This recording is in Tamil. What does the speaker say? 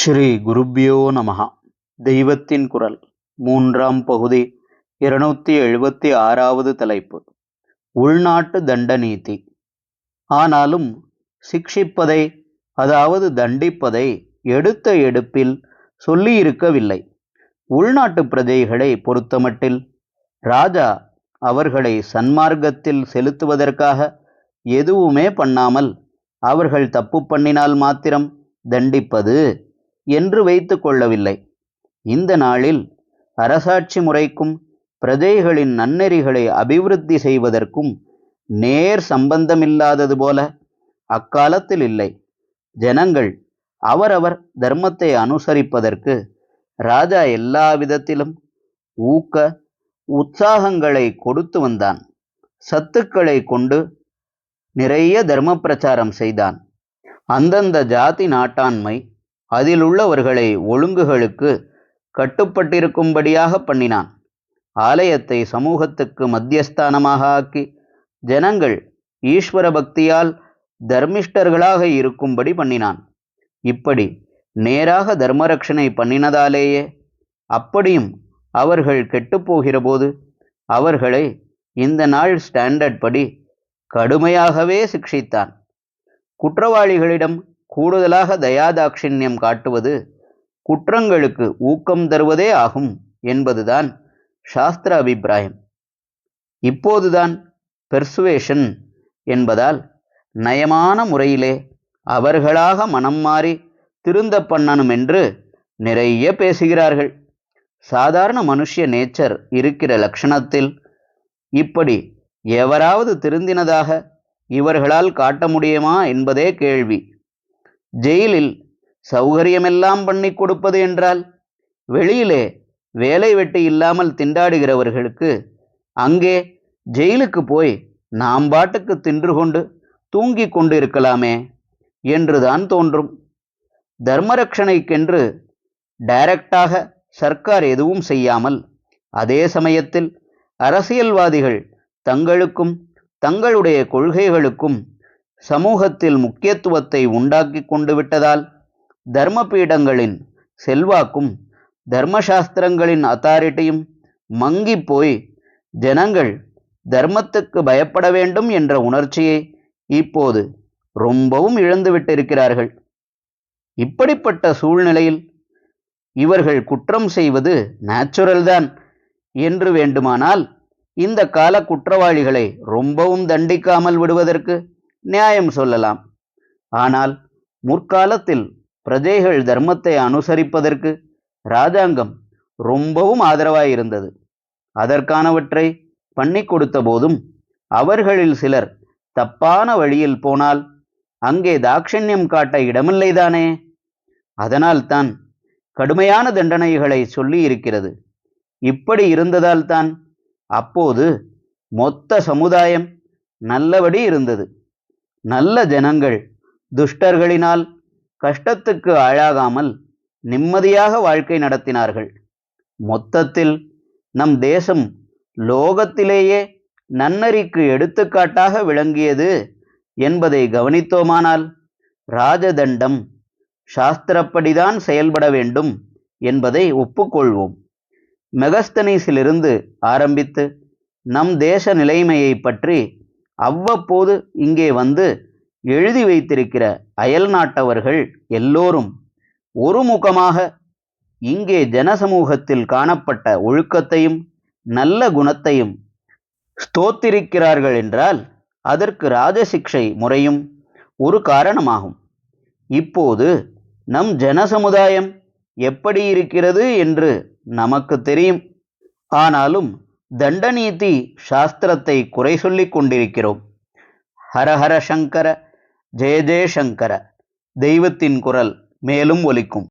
ஸ்ரீ குருப்யோ நமஹா. தெய்வத்தின் குரல் மூன்றாம் பகுதி இருநூத்தி எழுபத்தி ஆறாவது தலைப்பு. உள்நாட்டு தண்ட நீதி ஆனாலும் சிக்ஷிப்பதை அதாவது தண்டிப்பதை எடுத்த எடுப்பில் சொல்லியிருக்கவில்லை. உள்நாட்டு பிரஜைகளை பொறுத்தமட்டில் ராஜா அவர்களை சன்மார்க்கத்தில் செலுத்துவதற்காக எதுவுமே பண்ணாமல் அவர்கள் தப்பு பண்ணினால் மாத்திரம் தண்டிப்பது என்று வைத்து கொள்ளவில்லை. இந்த நாளில் அரசாட்சி முறைக்கும் பிரஜைகளின் நன்னெறிகளை அபிவிருத்தி செய்வதற்கும் நேர் சம்பந்தமில்லாதது போல அக்காலத்தில் இல்லை. ஜனங்கள் அவரவர் தர்மத்தை அனுசரிப்பதற்கு ராஜா எல்லா விதத்திலும் ஊக்க உற்சாகங்களை கொடுத்து வந்தான். சத்துக்களை கொண்டு நிறைய தர்ம பிரச்சாரம் செய்தான். அந்தந்த ஜாதி நாட்டாண்மை அதில் உள்ளவர்களை ஒழுங்குகளுக்கு கட்டுப்பட்டிருக்கும்படியாக பண்ணினான். ஆலயத்தை சமூகத்துக்கு மத்தியஸ்தானமாக ஆக்கி ஜனங்கள் ஈஸ்வர பக்தியால் தர்மிஷ்டர்களாக இருக்கும்படி பண்ணினான். இப்படி நேராக தர்மரட்சணை பண்ணினதாலேயே அப்படியும் அவர்கள் கெட்டுப்போகிறபோது அவர்களை இந்த நாள் ஸ்டாண்டர்ட் படி கடுமையாகவே சிக்ஷித்தான். குற்றவாளிகளிடம் கூடுதலாக தயாதாட்சிணியம் காட்டுவது குற்றங்களுக்கு ஊக்கம் தருவதே ஆகும் என்பதுதான் சாஸ்திர அபிப்பிராயம். இப்போதுதான் பெர்சுவேஷன் என்பதால் நயமான முறையிலே அவர்களாக மனம் மாறி திருந்த பண்ணணும் என்று நிறைய பேசுகிறார்கள். சாதாரண மனுஷிய நேச்சர் இருக்கிற லட்சணத்தில் இப்படி எவராவது திருந்தினதாக இவர்களால் காட்ட முடியுமா என்பதே கேள்வி. ஜெயிலில் சௌகரியமெல்லாம் பண்ணி கொடுப்பது என்றால் வெளியிலே வேலை வெட்டி இல்லாமல் திண்டாடுகிறவர்களுக்கு அங்கே ஜெயிலுக்கு போய் நாம் பாட்டுக்கு தின்று கொண்டு தூங்கி கொண்டு இருக்கலாமே என்றுதான் தோன்றும். தர்மரட்சணைக்கென்று டைரக்டாக சர்க்கார் எதுவும் செய்யாமல் அதே சமயத்தில் அரசியல்வாதிகள் தங்களுக்கும் தங்களுடைய கொள்கைகளுக்கும் சமூகத்தில் முக்கியத்துவத்தை உண்டாக்கி கொண்டு விட்டதால் தர்மபீடங்களின் செல்வாக்கும் தர்மசாஸ்திரங்களின் அத்தாரிட்டியும் மங்கி போய் ஜனங்கள் தர்மத்துக்கு பயப்பட வேண்டும் என்ற உணர்ச்சியை இப்போது ரொம்பவும் இழந்துவிட்டிருக்கிறார்கள் இப்படிப்பட்ட சூழ்நிலையில் இவர்கள் குற்றம் செய்வது நேச்சுரல் தான் என்று வேண்டுமானால் இந்த கால குற்றவாளிகளை ரொம்பவும் தண்டிக்காமல் விடுவதற்கு நியாயம் சொல்லலாம். ஆனால் முற்காலத்தில் பிரஜைகள் தர்மத்தை அனுசரிப்பதற்கு ராஜாங்கம் ரொம்பவும் ஆதரவாயிருந்தது. அதற்கானவற்றை பண்ணி கொடுத்த போதும் அவர்களில் சிலர் தப்பான வழியில் போனால் அங்கே தாட்சண்யம் காட்ட இடமில்லைதானே? அதனால்தான் கடுமையான தண்டனைகளை சொல்லி இருக்கிறது இப்படி இருந்ததால்தான் அப்போது மொத்த சமுதாயம் நல்லபடி இருந்தது. நல்ல ஜனங்கள் துஷ்டர்களினால் கஷ்டத்துக்கு ஆளாகாமல் நிம்மதியாக வாழ்க்கை நடத்தினார்கள். மொத்தத்தில் நம் தேசம் லோகத்திலேயே நன்னறிக்கு எடுத்துக்காட்டாக விளங்கியது என்பதை கவனித்தோமானால் ராஜதண்டம் சாஸ்திரப்படிதான் செயல்பட வேண்டும் என்பதை ஒப்புக்கொள்வோம். மெகஸ்தனீஸிலிருந்து ஆரம்பித்து நம் தேச நிலைமையை பற்றி அவ்வப்போது இங்கே வந்து எழுதி வைத்திருக்கிற அயல் நாட்டவர்கள் எல்லோரும் ஒருமுகமாக இங்கே ஜனசமூகத்தில் காணப்பட்ட ஒழுக்கத்தையும் நல்ல குணத்தையும் ஸ்தோத்திரிக்கிறார்கள் என்றால் அதற்கு ராஜசிக்ஷை முறையும் ஒரு காரணமாகும். இப்போது நம் ஜனசமுதாயம் எப்படி இருக்கிறது என்று நமக்கு தெரியும். ஆனாலும் தண்டநீதி சாஸ்திரத்தை குறை சொல்லிக் கொண்டிருக்கிறோம். ஹரஹர சங்கர ஜெய ஜெயசங்கர தெய்வத்தின் குரல் மேலும் ஒலிக்கும்.